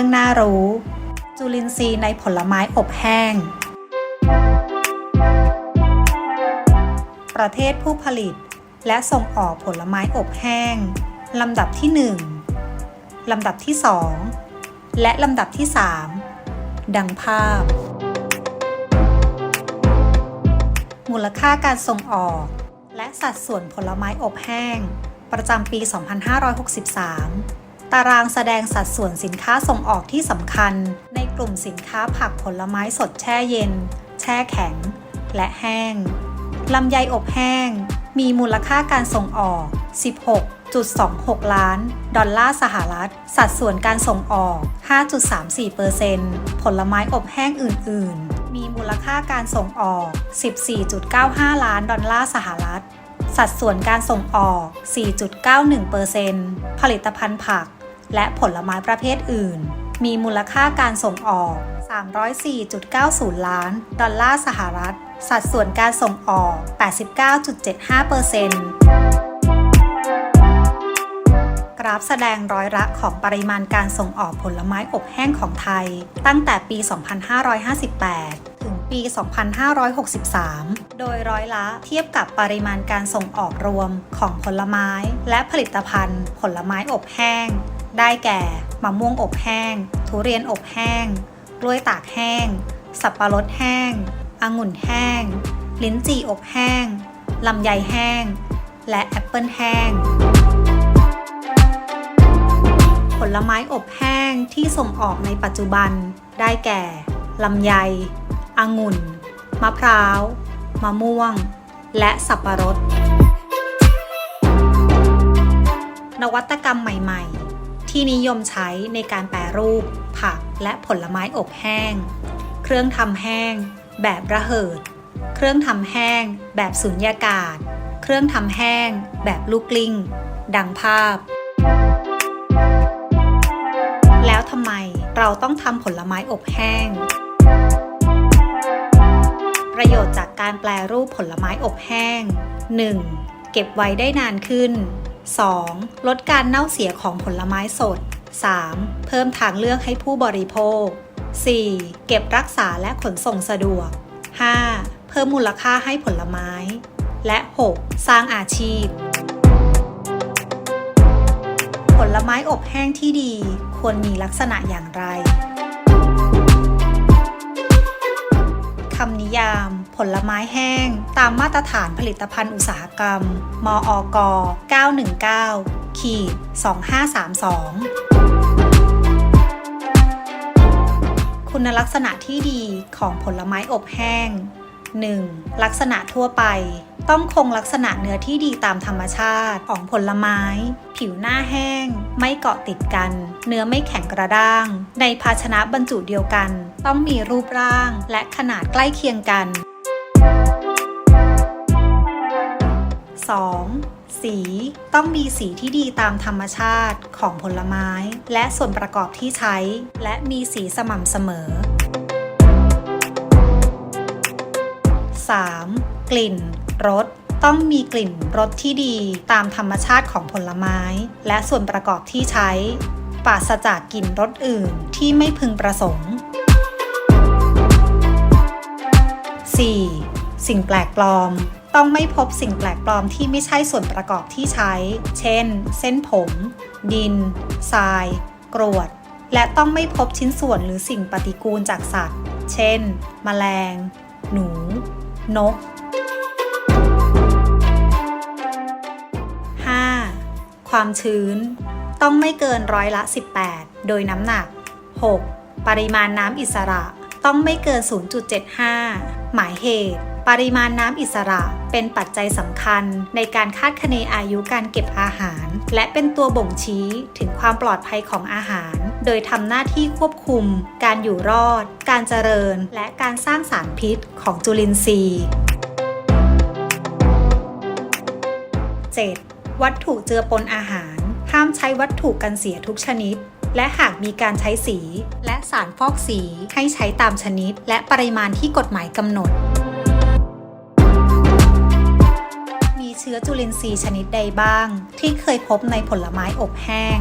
รื่องน่ารู้ จุลินทรีย์ในผลไม้อบแห้ง ประเทศผู้ผลิต และส่งออกผลไม้อบแห้ง ลำดับที่ 1 ลำดับที่ 2 และลำดับที่ 3 ดังภาพ มูลค่าการส่งออก และสัดส่วนผลไม้อบแห้ง ประจำปี 2563 ตารางแสดงสัดส่วนสินค้าส่งออกที่สำคัญ ในกลุ่มสินค้าผักผลไม้สดแช่เย็น แช่แข็ง และแห้งลำไยอบแห้ง มีมูลค่าการส่งออก 16.26 ล้าน ดอลลาร์สหรัฐ สัดส่วนการส่งออก 5.34%ผลไม้อบแห้งอื่น ๆ มีมูลค่าการส่งออก 14.95 ล้านดอลลาร์สหรัฐ สัดส่วนการส่งออก 4.91%ผลิตภัณฑ์ผัก และผลไม้ประเภทอื่น มีมูลค่าการส่งออก 304.90 ล้าน ดอลลาร์สหรัฐ สัดส่วนการส่งออก 89.75%กราฟแสดงร้อยละของปริมาณการส่งออกผลไม้อบแห้งของไทย ตั้งแต่ปี 2558ถึงปี 2563 โดยร้อยละเทียบกับปริมาณการส่งออกรวมของผลไม้ และผลิตภัณฑ์ ผลไม้อบแห้ง ได้แก่มะม่วงอบแห้ง ทุเรียนอบแห้ง กล้วยตากแห้ง สับปะรดแห้งองุ่นแห้ง ลิ้นจี่อบแห้ง ลำไยแห้ง และแอปเปิลแห้ง ผลไม้อบแห้งที่ส่งออกในปัจจุบัน ได้แก่ ลำไยองุ่น มะพร้าว มะม่วง และสับปะรด นวัตกรรมใหม่ ๆ ที่นิยมใช้ในการแปรรูป ผักและผลไม้อบแห้ง เครื่องทำแห้ง แบบระเหิด เครื่องทำแห้ง แบบสุญญากาศ เครื่องทำแห้ง แบบลูกกลิ้ง ดังภาพ แล้วทำไมเราต้องทำผลไม้อบแห้ง ประโยชน์จากการแปลรูปผลไม้อบแห้ง 1. เก็บไว้ได้นานขึ้น 2. ลดการเน่าเสียของผลไม้สด 3. เพิ่มทางเลือกให้ผู้บริโภค 4. เก็บรักษาและขนส่งสะดวก 5. เพิ่มมูลค่าให้ผลไม้ และ 6. สร้างอาชีพ ผลไม้อบแห้งที่ดี ควรมีลักษณะอย่างไร คำนิยาม ผลไม้แห้ง ตามมาตรฐานผลิตภัณฑ์อุตสาหกรรมมอก919ขีด2532 คุณลักษณะที่ดีของผลไม้อบแห้ง 1. ลักษณะทั่วไป ต้องคงลักษณะเนื้อที่ดีตามธรรมชาติของผลไม้ ผิวหน้าแห้ง ไม่เกาะติดกัน เนื้อไม่แข็งกระด้าง ในภาชนะบรรจุเดียวกัน ต้องมีรูปร่างและขนาดใกล้เคียงกัน 2. สีต้องมีสีที่ดีตามธรรมชาติของผลไม้ และส่วนประกอบที่ใช้ และมีสีสม่ำเสมอ 3. กลิ่นรสต้องมีกลิ่นรสที่ดีตามธรรมชาติของผลไม้ และส่วนประกอบที่ใช้ ปราศจากกลิ่นรสอื่นที่ไม่พึงประสงค์ 4. สิ่งแปลกปลอม ต้องไม่พบสิ่งแปลกปลอมที่ไม่ใช่ส่วนประกอบที่ใช้ เช่น เส้นผม ดิน ทราย กรวด และต้องไม่พบชิ้นส่วนหรือสิ่งปฏิกูลจากสัตว์ เช่น แมลง หนู นก 5. ความชื้น ต้องไม่เกินร้อยละ 18 โดยน้ำหนัก 6. ปริมาณน้ำอิสระ ต้องไม่เกิน 0.75 หมายเหตุ ปริมาณน้ำอิสระเป็นปัจจัยสำคัญในการคาดคะเนอายุการเก็บอาหาร และเป็นตัวบ่งชี้ถึงความปลอดภัยของอาหาร โดยทำหน้าที่ควบคุม การอยู่รอด การเจริญ และการสร้างสารพิษของจุลินทรีย์ 7. วัตถุเจือปนอาหาร ห้ามใช้วัตถุกันเสียทุกชนิด และหากมีการใช้สี และสารฟอกสีให้ใช้ตามชนิด และปริมาณที่กฎหมายกำหนด เชื้อจุลินทรีย์ชนิดใดบ้าง ที่เคยพบในผลไม้อบแห้ง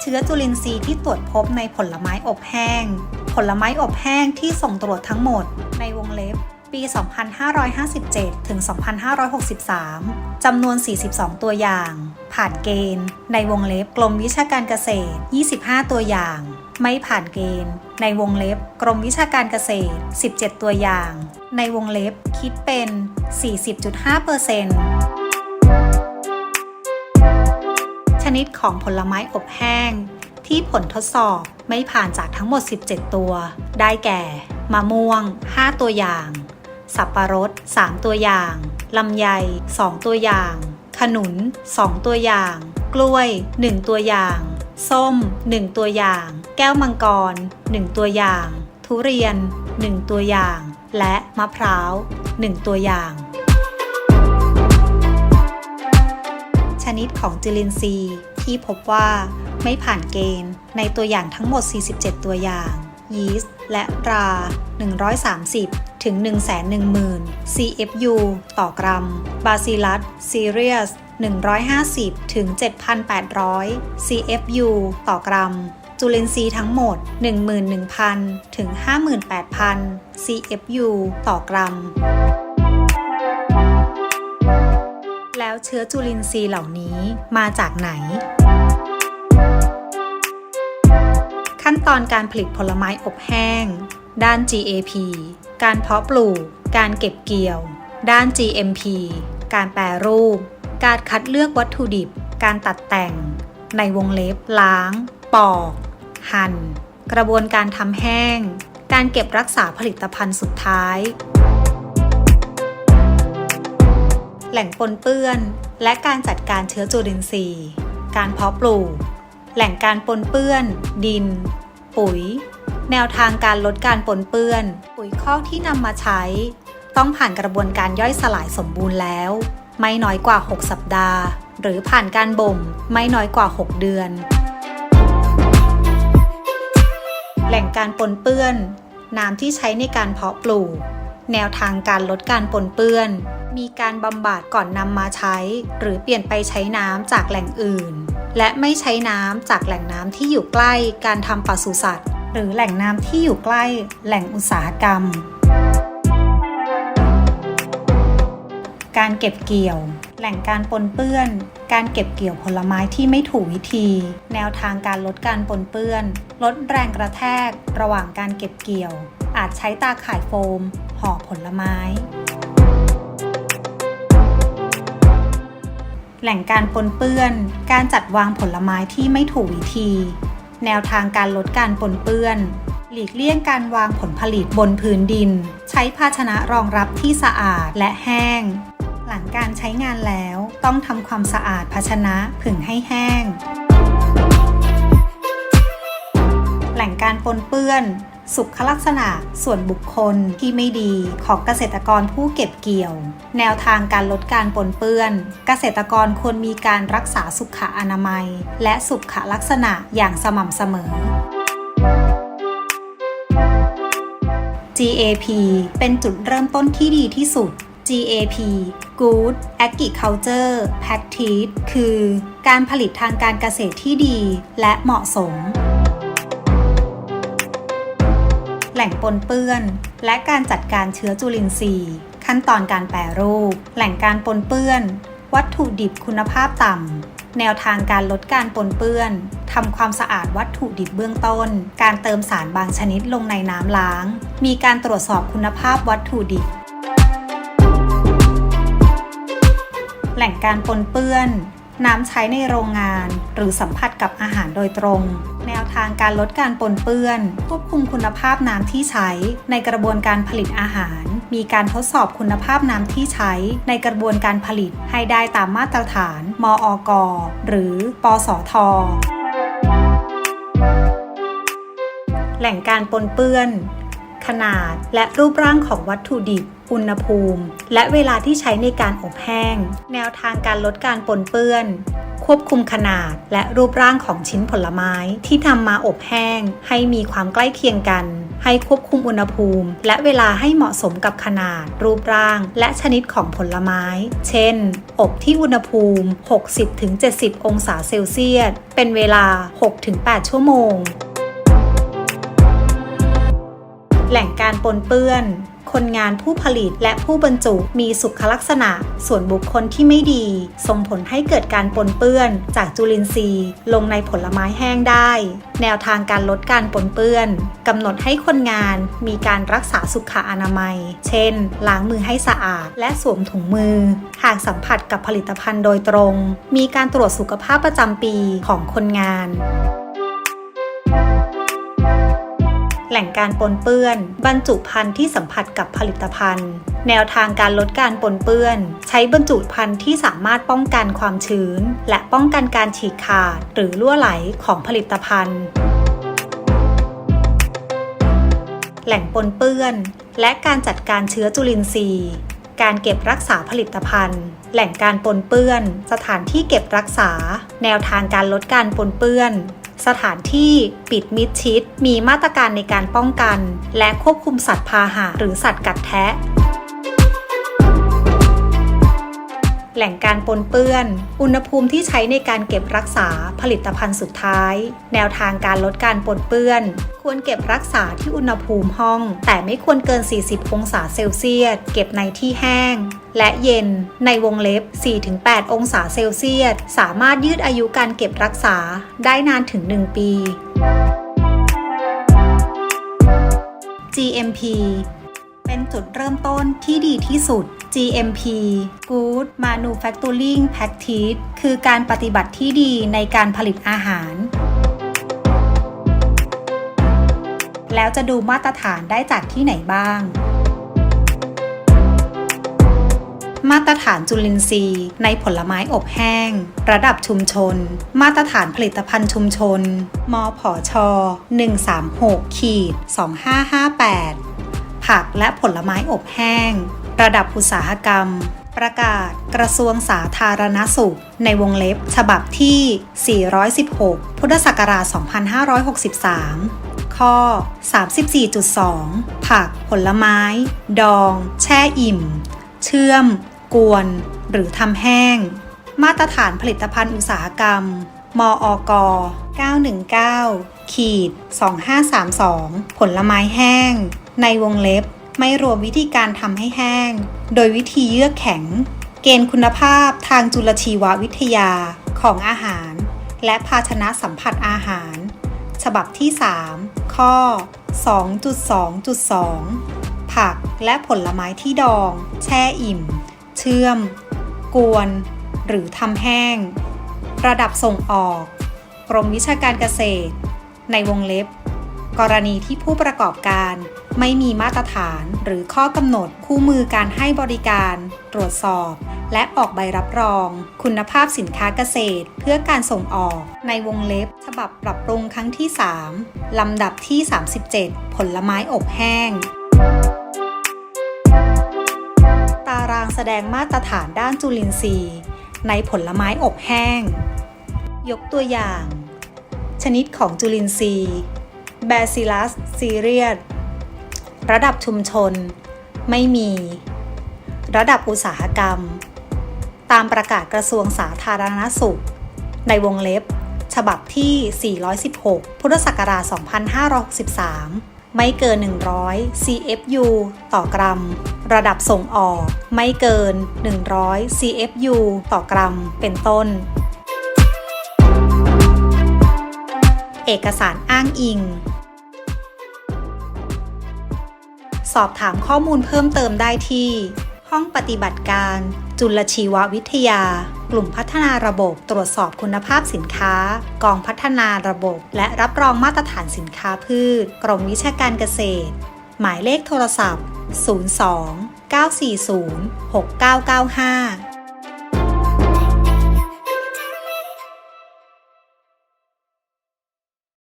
เชื้อจุลินทรีย์ที่ตรวจพบในผลไม้อบแห้ง ผลไม้อบแห้งที่ส่งตรวจทั้งหมดในวงเล็บปี 2557 ถึง 2563 จำนวน 42 ตัวอย่าง ผ่านเกณฑ์ ในวงเล็บกรมวิชาการเกษตร 25 ตัวอย่าง ไม่ผ่านเกณฑ์ ในวงเล็บกรมวิชาการเกษตร 17 ตัวอย่าง ในวงเล็บคิดเป็น 40.5%ชนิดของผลไม้อบแห้ง ที่ผลทดสอบไม่ผ่านจากทั้งหมด 17 ตัว ได้แก่ มะม่วง 5 ตัวอย่าง สับปะรด 3 ตัวอย่าง ลำไย 2 ตัวอย่าง ขนุน 2 ตัวอย่าง กล้วย 1 ตัวอย่าง ส้ม 1 ตัวอย่าง แก้วมังกร 1 ตัวอย่าง ทุเรียน 1 ตัวอย่าง และมะพร้าว 1 ตัวอย่าง ชนิดของจุลินทรีย์ที่พบว่าไม่ผ่านเกณฑ์ในตัวอย่างทั้งหมด 47 ตัวอย่าง ยีสต์และรา 130 ถึง 110,000 CFU ต่อกรัม บาซิลัสซีเรียส 150 ถึง 7,800 CFU ต่อกรัม จุลินทรีย์ทั้งหมด 11,000 ถึง 58,000 CFU ต่อกรัม แล้วเชื้อจุลินทรีย์เหล่านี้มาจากไหนขั้นตอนการผลิตผลไม้อบแห้ง ด้าน GAP การเพาะปลูก การเก็บเกี่ยว ด้าน GMP การแปรรูป การคัดเลือกวัตถุดิบ การตัดแต่ง ในวงเล็บ ล้าง ปอก หั่น กระบวนการทำแห้ง การเก็บรักษาผลิตภัณฑ์สุดท้าย แหล่งปนเปื้อน และการจัดการเชื้อจุลินทรีย์ การเพาะปลูก แหล่งการปนเปื้อน ดิน ปุ๋ย แนวทางการลดการปนเปื้อน ปุ๋ยคอกที่นำมาใช้ ต้องผ่านกระบวนการย่อยสลายสมบูรณ์แล้ว ไม่น้อยกว่า 6 สัปดาห์ หรือผ่านการบ่มไม่น้อยกว่า 6 เดือน แหล่งการปนเปื้อน น้ำที่ใช้ในการเพาะปลูก แนวทางการลดการปนเปื้อน มีการบำบัดก่อนนำมาใช้ หรือเปลี่ยนไปใช้น้ำจากแหล่งอื่น และไม่ใช้น้ำจากแหล่งน้ำที่อยู่ใกล้การทำปศุสัตว์ หรือแหล่งน้ำที่อยู่ใกล้แหล่งอุตสาหกรรม การเก็บเกี่ยว แหล่งการปนเปื้อน การเก็บเกี่ยวผลไม้ที่ไม่ถูกวิธี แนวทางการลดการปนเปื้อน ลดแรงกระแทก ระหว่างการเก็บเกี่ยว อาจใช้ตาข่ายโฟม ห่อผลไม้ แหล่งการปนเปื้อน การจัดวางผลไม้ที่ไม่ถูกวิธี แนวทางการลดการปนเปื้อนหลีกเลี่ยงการวางผลผลิตบนพื้นดิน ใช้ภาชนะรองรับที่สะอาดและแห้ง ลังการใช้งานแล้ว ต้องทำความสะอาดภาชนะผึ่งให้แห้ง แหล่งการปนเปื้อน สุขลักษณะส่วนบุคคลที่ไม่ดีของเกษตรกรผู้เก็บเกี่ยว แนวทางการลดการปนเปื้อน เกษตรกรควรมีการรักษาสุขอนามัย และสุขลักษณะอย่างสม่ำเสมอ GAP เป็นจุดเริ่มต้นที่ดีที่สุด GAP Good Agriculture Practice คือการผลิตทางการเกษตรที่ดีและเหมาะสม แหล่งปนเปื้อน และการจัดการเชื้อจุลินทรีย์ ขั้นตอนการแปรรูป แหล่งการปนเปื้อน วัตถุดิบคุณภาพต่ำ แนวทางการลดการปนเปื้อนทำความสะอาดวัตถุดิบเบื้องต้น การเติมสารบางชนิดลงในน้ำล้าง มีการตรวจสอบคุณภาพวัตถุดิบ ล่งการปนเปื้อน น้ำใช้ในโรงงาน หรือสัมผัสกับอาหารโดยตรง แนวทางการลดการปนเปื้อน ควบคุมคุณภาพน้ำที่ใช้ ในกระบวนการผลิตอาหาร มีการทดสอบคุณภาพน้ำที่ใช้ ในกระบวนการผลิตให้ได้ตามมาตรฐาน มอกหรือปสทแหล่งการปนเปื้อน ขนาด และรูปร่างของวัตถุดิบ อุณหภูมิ และเวลาที่ใช้ในการอบแห้ง แนวทางการลดการปนเปื้อน ควบคุมขนาดและรูปร่างของชิ้นผลไม้ ที่ทำมาอบแห้ง ให้มีความใกล้เคียงกัน ให้ควบคุมอุณหภูมิ และเวลาให้เหมาะสมกับขนาด รูปร่าง และชนิดของผลไม้ เช่น อบที่อุณหภูมิ 60-70 องศาเซลเซียส เป็นเวลา 6-8 ชั่วโมง แหล่งการปนเปื้อน คนงานผู้ผลิตและผู้บรรจุมีสุขลักษณะ ส่วนบุคคลที่ไม่ดี ส่งผลให้เกิดการปนเปื้อนจากจุลินทรีย์ ลงในผลไม้แห้งได้ แนวทางการลดการปนเปื้อนกำหนดให้คนงานมีการรักษาสุขอนามัย เช่น ล้างมือให้สะอาด และสวมถุงมือ หากสัมผัสกับผลิตภัณฑ์โดยตรง มีการตรวจสุขภาพประจำปีของคนงาน แหล่งการปนเปื้อน บรรจุภัณฑ์ที่สัมผัสกับผลิตภัณฑ์ แนวทางการลดการปนเปื้อน ใช้บรรจุภัณฑ์ที่สามารถป้องกันความชื้น และป้องกันการฉีกขาด หรือรั่วไหลของผลิตภัณฑ์ แหล่งปนเปื้อน และการจัดการเชื้อจุลินทรีย์ การเก็บรักษาผลิตภัณฑ์แหล่งการปนเปื้อน สถานที่เก็บรักษา แนวทางการลดการปนเปื้อน สถานที่ปิดมิดชิด มีมาตรการในการป้องกัน และควบคุมสัตว์พาหะหรือสัตว์กัดแทะ แหล่งการปนเปื้อน อุณหภูมิที่ใช้ในการเก็บรักษาผลิตภัณฑ์สุดท้าย แนวทางการลดการปนเปื้อน ควรเก็บรักษาที่อุณหภูมิห้อง แต่ไม่ควรเกิน 40 องศาเซลเซียส เก็บในที่แห้ง และเย็น ในวงเล็บ 4-8 องศาเซลเซียส สามารถยืดอายุการเก็บรักษาได้นานถึง 1 ปี GMP เป็นจุดเริ่มต้นที่ดีที่สุด GMP Good Manufacturing Practice คือการปฏิบัติที่ดีในการผลิตอาหาร แล้วจะดูมาตรฐานได้จากที่ไหนบ้าง มาตรฐานจุลินทรีย์ในผลไม้อบแห้ง ระดับชุมชน มาตรฐานผลิตภัณฑ์ชุมชน มผช 136ขีด2558 ผักและผลไม้อบแห้ง ระดับอุตสาหกรรม ประกาศกระทรวงสาธารณสุข ในวงเล็บ ฉบับที่ 416 พุทธศักราช 2563 ข้อ 34.2 ผัก ผลไม้ ดอง แช่อิ่ม เชื่อม กวน หรือทำแห้ง มาตรฐานผลิตภัณฑ์อุตสาหกรรม มอก919ขีด2532 ผลไม้แห้ง ในวงเล็บ ไม่รวมวิธีการทำให้แห้ง โดยวิธีเยือกแข็ง เกณฑ์คุณภาพทางจุลชีววิทยาของอาหาร และภาชนะสัมผัสอาหาร ฉบับที่ 3 ข้อ 2.2.2 ผักและผลไม้ที่ดอง แช่อิ่ม เชื่อม กวน หรือทำแห้ง ระดับส่งออก กรมวิชาการเกษตร ในวงเล็บ กรณีที่ผู้ประกอบการไม่มีมาตรฐานหรือข้อกำหนดคู่มือการให้บริการ ตรวจสอบ และออกใบรับรอง คุณภาพสินค้าเกษตร เพื่อการส่งออกในวงเล็บ ฉบับปรับปรุงครั้งที่ 3 ลำดับที่ 37 ผลไม้อบแห้ง ตารางแสดงมาตรฐานด้านจุลินทรีย์ ในผลไม้อบแห้ง ยกตัวอย่าง ชนิดของจุลินทรีย์ Bacillus cereus ระดับชุมชน ไม่มี ระดับอุตสาหกรรม ตามประกาศกระทรวงสาธารณสุข ในวงเล็บ ฉบับที่ 416 พุทธศักราช 2563 ไม่เกิน 100 CFU ต่อกรัม ระดับส่งออก ไม่เกิน 100 CFU ต่อกรัม เป็นต้น เอกสารอ้างอิง สอบถามข้อมูลเพิ่มเติมได้ที่ ห้องปฏิบัติการ จุลชีววิทยา กลุ่มพัฒนาระบบตรวจสอบคุณภาพสินค้า กองพัฒนาระบบ และรับรองมาตรฐานสินค้าพืช กรมวิชาการเกษตร หมายเลขโทรศัพท์ 02 940 6995